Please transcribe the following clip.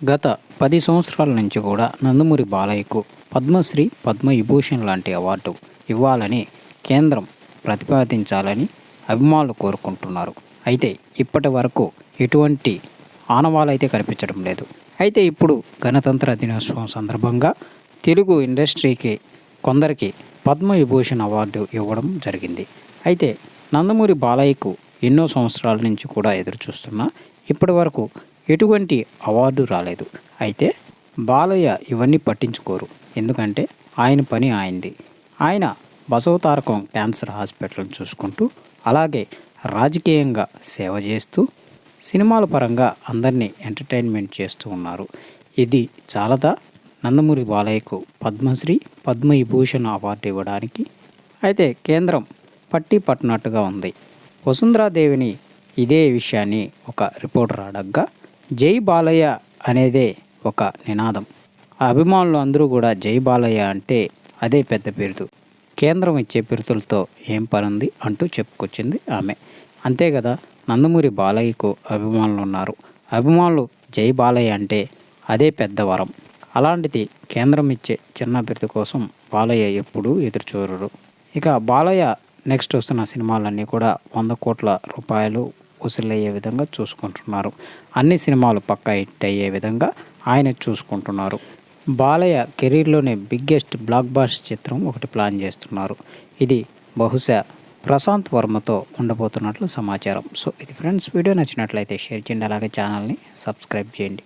గత పది సంవత్సరాల నుంచి కూడా నందమూరి బాలయ్యకు పద్మశ్రీ పద్మ విభూషణ్ లాంటి అవార్డు ఇవ్వాలని కేంద్రం ప్రతిపాదించాలని అభిమానులు కోరుకుంటున్నారు. అయితే ఇప్పటి వరకు ఎటువంటి ఆనవాలైతే కనిపించడం లేదు. అయితే ఇప్పుడు గణతంత్ర దినోత్సవం సందర్భంగా తెలుగు ఇండస్ట్రీకి కొందరికి పద్మ విభూషణ్ అవార్డు ఇవ్వడం జరిగింది. అయితే నందమూరి బాలయ్యకు ఎన్నో సంవత్సరాల నుంచి కూడా ఎదురు చూస్తున్నా ఇప్పటి వరకు ఎటువంటి అవార్డు రాలేదు. అయితే బాలయ్య ఇవన్నీ పట్టించుకోరు. ఎందుకంటే ఆయన పని ఆయనది. ఆయన బసవతారకం క్యాన్సర్ హాస్పిటల్ని చూసుకుంటూ అలాగే రాజకీయంగా సేవ చేస్తూ సినిమాల పరంగా అందరినీ ఎంటర్టైన్మెంట్ చేస్తూ ఉన్నారు. ఇది చాలదా? నందమూరి బాలయ్యకు పద్మశ్రీ పద్మవిభూషణ్ అవార్డు ఇవ్వడానికి అయితే కేంద్రం పట్టి పట్టినట్టుగా ఉంది. వసుంధరాదేవిని ఇదే విషయాన్ని ఒక రిపోర్టర్ అడగ్గా జై బాలయ్య అనేదే ఒక నినాదం. ఆ అభిమానులు అందరూ కూడా జై బాలయ్య అంటే అదే పెద్ద బిరుదు. కేంద్రం ఇచ్చే బిరుదులతో ఏం పనుంది అంటూ చెప్పుకొచ్చింది ఆమె. అంతే కదా నందమూరి బాలయ్యకు అభిమానులు ఉన్నారు. అభిమానులు జై బాలయ్య అంటే అదే పెద్ద వరం. అలాంటిది కేంద్రం ఇచ్చే చిన్న బిరుదు కోసం బాలయ్య ఎప్పుడూ ఎదురుచూరరు. ఇక బాలయ్య నెక్స్ట్ వస్తున్న సినిమాలన్నీ కూడా వంద కోట్ల రూపాయలు ఉసిరయ్యే విధంగా చూసుకుంటున్నారు. అన్ని సినిమాలు పక్కా హిట్ అయ్యే విధంగా ఆయన చూసుకుంటున్నారు. బాలయ్య కెరీర్లోనే బిగ్గెస్ట్ బ్లాక్ బాస్ చిత్రం ఒకటి ప్లాన్ చేస్తున్నారు. ఇది బహుశా ప్రశాంత్ వర్మతో ఉండబోతున్నట్లు సమాచారం. సో ఇది ఫ్రెండ్స్ వీడియో నచ్చినట్లయితే షేర్ చేయండి. అలాగే ఛానల్ని సబ్స్క్రైబ్ చేయండి.